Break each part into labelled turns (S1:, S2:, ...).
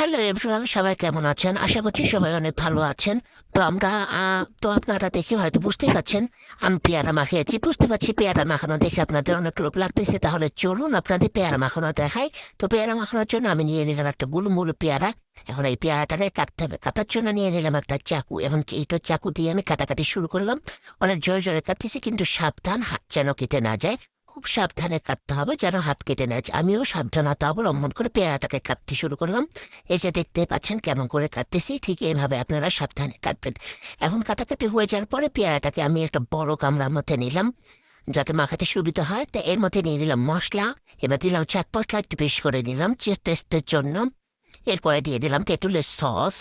S1: Hello everyone, সবাই কেমন আছেন? আশা করছি সবাই অনেক ভালো আছেন। তো আমরা তো আপনারা দেখে হয়তো বুঝতেই পারছেন, আমি পেয়ারা মাখিয়েছি। বুঝতে পারছি পেয়ারা মাখানো দেখে আপনাদের অনেক লোভ লাগতেছে। তাহলে চলুন আপনাদের পেয়ারা মাখানো দেখাই। তো পেয়ারা মাখানোর জন্য আমি নিয়ে নিলাম একটা গুলমুলো পেয়ারা। এখন এই পেয়ারাটাকে কাটতে হবে। কাটার জন্য নিয়ে নিলাম একটা চাকু। এবং এইটা চাকু দিয়ে আমি কাটাকাটি শুরু করলাম। অনেক জোরে জোরে কাটতেছি, কিন্তু সাবধান হাত যেন কেটে না যায়। খুব সাবধানে কাটতে হবে যেন হাত কেটে না যায়। আমিও সাবধানতা অবলম্বন করে পেয়ারাটাকে কাটতে শুরু করলাম। এই যে দেখতে পাচ্ছেন কেমন করে কাটতেছি, ঠিক এইভাবে আপনারা সাবধানে কাটবেন। এখন কাটাকাটি হয়ে যাওয়ার পরে পেয়ারাটাকে আমি একটা বড় কামরার মধ্যে নিলাম, যাতে মাখাতে সুবিধা হয়। তা এর মধ্যে নিয়ে নিলাম মশলা, এবার দিলাম চাট মশলা একটু বেশি করে নিলাম টেস্টের জন্য। এরপরে দিয়ে দিলাম তেঁতুলের সস,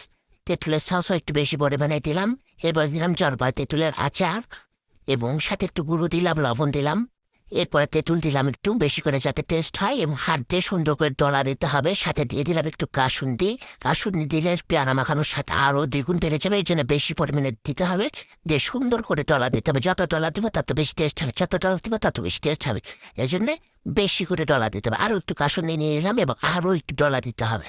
S1: তেঁতুলের সসও একটু বেশি পরিমাণে দিলাম। এরপরে দিলাম জলবা তেঁতুলের আচার এবং সাথে একটু গুঁড়ো দিলাম, লবণ দিলাম। এরপরে তেঁতুল দিলাম একটু, বেশি করে যাতে টেস্ট হয়, এবং হাত দিয়ে সুন্দর করে ডলা দিতে হবে, সাথে দিয়ে দিলাম একটু কাসুন্দি কাসুন্দি দিলে পেয়ারা মাখানোর সাথে আরও দ্বিগুণ বেড়ে যাবে, এই জন্য বেশি পরিমাণে দিতে হবে। দিয়ে সুন্দর করে ডলা দিতে হবে, যত ডলা দেবো তত বেশি টেস্ট হবে, যত ডলা দেবো তত বেশি টেস্ট হবে। এই জন্যে বেশি করে ডলা দিতে হবে আরও একটু কাসুন্দি নিয়ে নিলাম, এবং আরও একটু ডলা দিতে হবে।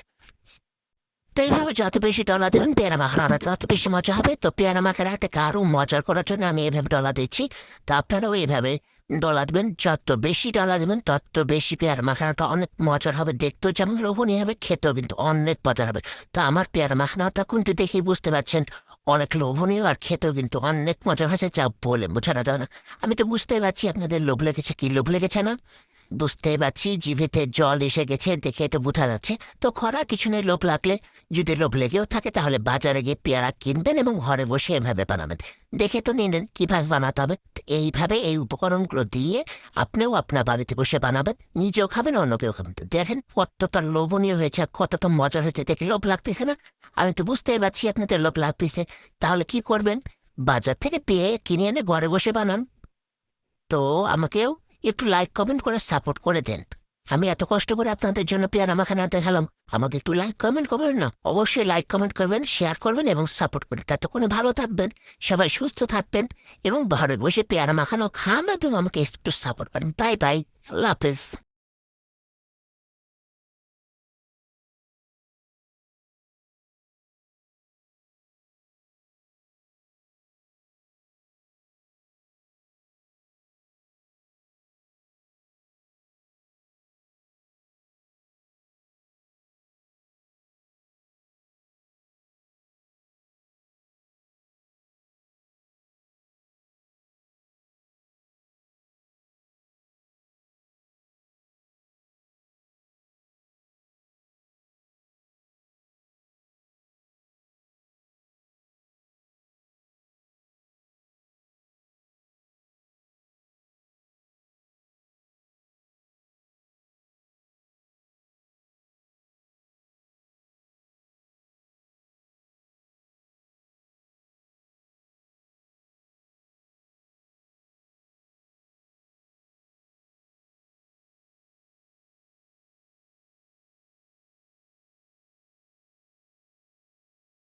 S1: তো এইভাবে যত বেশি ডলা দেবেন, পেয়ারা মাখানোটা তত বেশি মজা হবে। তো পেয়ারা মাখানোটাকে আরও মজার করার জন্য আমি এভাবে ডলা দিচ্ছি। তো আপনারাও এইভাবে ডলা দেবেন যত বেশি ডলা দেবেন তত বেশি পেয়ারা মাখানাটা অনেক মজার হবে। দেখতেও যেমন লোভনীয় হবে, খেতেও কিন্তু অনেক মজার হবে। তা আমার পেয়ারা মাখানাটা কিন্তু দেখেই বুঝতে পারছেন, অনেক লোভনীয় আর খেতেও কিন্তু অনেক মজা হয়েছে, যা বলে বোঝানো যায় না। আমি তো বুঝতে পারছি আপনাদের লোভ লেগেছে কি লোভ লেগেছে না। বুঝতে পারছি, জিভেতে জল এসে গেছে, দেখে তো বোঝা যাচ্ছে। তো খরা কিছু নেই, লোভ লাগলে, যদি লোভ লেগেও থাকে, তাহলে বাজারে গিয়ে পেয়ারা কিনবেন এবং ঘরে বসে এভাবে বানাবেন। দেখে তো নিলেন, কীভাবে বানাতে হবে? এইভাবে এই উপকরণগুলো দিয়ে আপনিও আপনার বাড়িতে বসে বানাবেন, নিজেও খাবেন, অন্যকেও খাবেন। দেখেন, কতটা লোভনীয় হয়েছে কতটা মজা হয়েছে, দেখে লোভ লাগতেছে না? আমি তো বুঝতেই পারছি আপনাদের লোভ লাগতেছে। তাহলে কি করবেন? বাজার থেকে পেয়ে কিনে এনে ঘরে বসে বানান। তো আমাকেও একটু লাইক কমেন্ট করে সাপোর্ট করে দেন। আমি এত কষ্ট করে আপনাদের জন্য পেয়ার পেয়ারা আনতে দেখালাম। আমাকে একটু লাইক কমেন্ট করবেন না? অবশ্যই লাইক কমেন্ট করবেন শেয়ার করবেন এবং সাপোর্ট করবেন। তাতে কোনো ভালো থাকবেন, সবাই সুস্থ থাকবেন এবং ঘরে বসে পেয়ারা মাখানো খান এবং আমাকে একটু সাপোর্ট করেন। বাই বাই আল্লাহ হাফেজ।